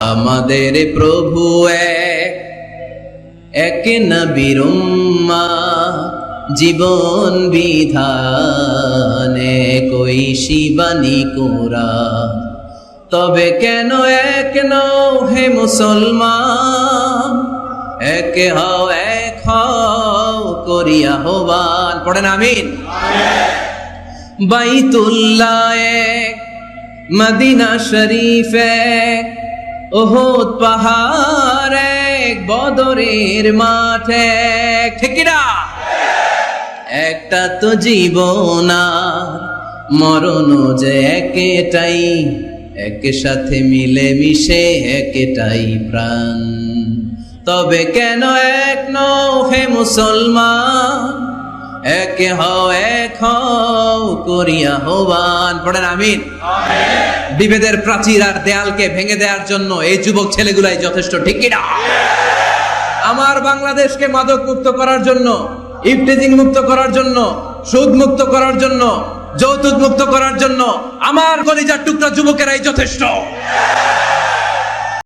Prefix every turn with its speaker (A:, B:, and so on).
A: আমাদের প্রভু এক নবীর জীবন বিধানে কই শিবানী কোরা তবে কেন এক নও হে মুসলমান? এক হও এক হও করিয়া হবান পড়েন, আমিন। বাইতুল্লাহ মদিনা শরীফ এক ওহদ পাহাড় এক বদরের মাঠ। ঠিকিরা একটা তো জীবন মরণ যে একটাই এক সাথে মিলে মিশে একটাই প্রাণ। তবে কেন এক নও হে মুসলমান হও, এক হও করিয়া হবান। পড়েন, আমিন। বিভেদের প্রাচীর আর দেয়ালকে ভেঙে দেওয়ার জন্য এই যুবক ছেলেগুলাই যথেষ্ট, ঠিক কিনা? আমার বাংলাদেশকে মাদক মুক্ত করার জন্য ইফটেজিং মুক্ত করার জন্য, সুদ মুক্ত করার জন্য, যৌতুক মুক্ত করার জন্য আমার কলিজার টুকরা যুবকেরাই যথেষ্ট।